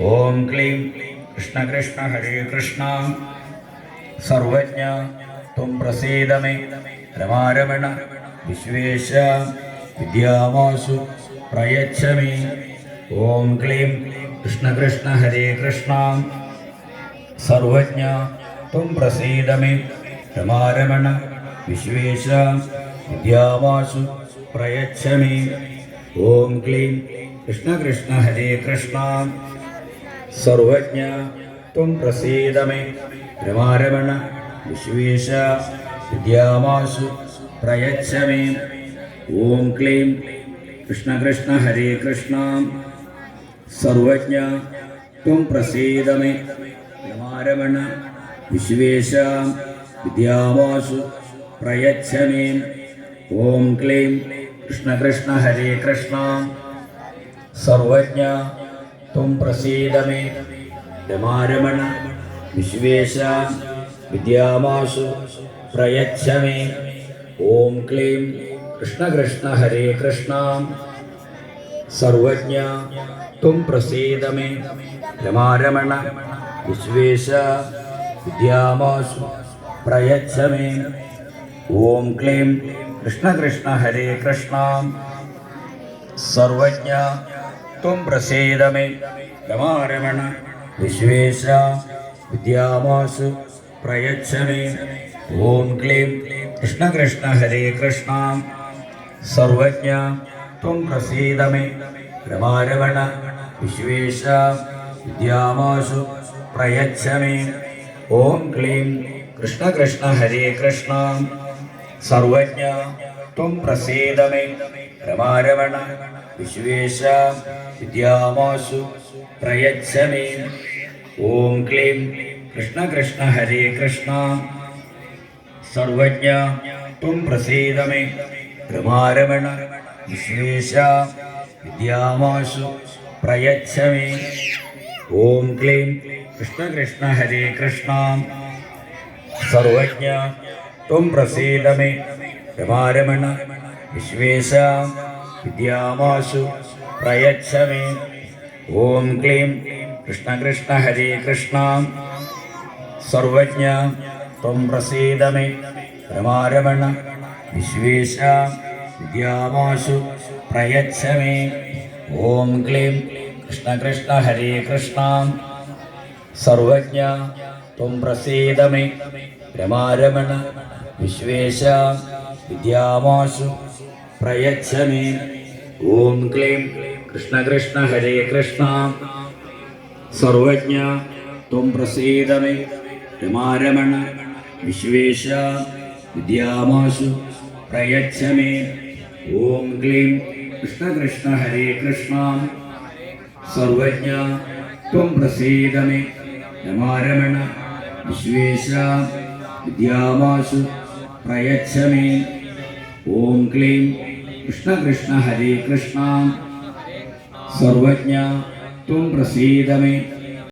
ഓം ക്ലീം. കൃഷ്ണ കൃഷ്ണ ഹരേ കൃഷ്ണ. സർവജ്ഞ ത്വം പ്രസീദമേ രമാരമണ വിശ്വേശ വിദ്യാമാസു പ്രയച്ഛമേ. ഓം ക്ലീം. കൃഷ്ണ കൃഷ്ണ ഹരേ കൃഷ്ണ. സർവജ്ഞ ത്വം പ്രസീദമേ രമാരമണ വിശ്വേശ വിദ്യാമാസു പ്രയച്ഛമേ. ഓം ക്ലീം. കൃഷ്ണ കൃഷ്ണ ഹരേ കൃഷ്ണ. സർവജ്ഞ ത്വം പ്രസീദമേ രമാരമണ വിശ്വേശ വിദ്യാമാസു പ്രയച്ഛമേ. ഓം ക്ലീം. കൃഷ്ണകൃഷ്ണ കൃഷ്ണ ഹരേ കൃഷ്ണ. സർവജ്ഞ ത്വം പ്രസീദമേ രമാരമണ വിശ്വേശ വിദ്യാമാസു പ്രയച്ഛമേ. ഓം ക്ലീം. കൃഷ്ണകൃഷ്ണ കൃഷ്ണ ഹരേ കൃഷ്ണ. സർവജ്ഞ ത്വം പ്രസീദ മേ രമാരമണ വിശ്വേശ വിദ്യാമാസു പ്രയച്ഛ മേ ഓം ക്ലീം കൃഷ്ണ കൃഷ്ണ ഹരേ കൃഷ്ണ. സർവജ്ഞ ത്വം പ്രസീദ മേ രമാരമണ വിശ്വേശ വിദ്യാമാസു പ്രയച്ഛമേ. ഓം ക്ലീം കൃഷ്ണ കൃഷ്ണ ഹരേ കൃഷ്ണ സർവജ്ഞ ത്വം പ്രസീദ മേ രമാരമണ വിശ്വേശ വിദ്യാമാസു പ്രയച്ഛമേ. ഓം ക്ലീം. കൃഷ്ണ കൃഷ്ണ ഹരേ കൃഷ്ണ. സർവജ്ഞ ത്വം പ്രസീദ മേ രമാരമണ വിശ്വേശ വിദ്യാമാസു പ്രയച്ഛമേ. ഓം ക്ലീം. കൃഷ്ണ കൃഷ്ണ ഹരേ കൃഷ്ണ സർവജ്ഞ ത്വം രമാരമണ വിശ്വേശ വിദ്യാമാസു പ്രയച്ഛമേ. ഓം ക്ലീം. കൃഷ്ണ കൃഷ്ണ ഹരേ കൃഷ്ണ. സർവജ്ഞ ത്വം പ്രസീദ മേ രമാരമണ വിശ്വേശ വിദ്യാമാസു പ്രയച്ഛമേ. ഓം ക്ലീം. കൃഷ്ണ കൃഷ്ണ രമാരമണ വിശ്വേശ വിദ്യാമാസു പ്രയക്ഷമേ ഓം ക്ലീം. കൃഷ്ണ കൃഷ്ണ ഹരേ കൃഷ്ണ. സർവജ്ഞ ത്വം പ്രസീദമേ പ്രമാരമണ രമാരമണ വിശ്വേശ വിദ്യാമാസു പ്രയക്ഷമേ ഓം ക്ലീം. കൃഷ്ണ കൃഷ്ണ ഹരേ കൃഷ്ണ. സർവജ്ഞ ത്വം പ്രസീദമേ പ്രമാരമണ രമാരമണ വിശ്വേശ വിദ്യാമാസു പ്രയച്ഛമേ. ഓം ക്ലീം. കൃഷ്ണ കൃഷ്ണ ഹരേ കൃഷ്ണ. സർവജ്ഞ ത്വം പ്രസീതമേ. രമാരമണ വിശ്വേശ വിദ്യാമാശു പ്രയച്ഛമേ. ഓം ക്ലീം. കൃഷ്ണ കൃഷ്ണ ഹരേ കൃഷ്ണ. സർവജ്ഞ ത്വം പ്രസീതമേ. രമാരമണ വിശ്വേശ വിദ്യാമാശു പ്രയച്ഛ മേ ഓം ക്ലീം കൃഷ്ണ കൃഷ്ണ ഹരേ കൃഷ്ണ സർവജ്ഞ ത്വം പ്രസീദ മേ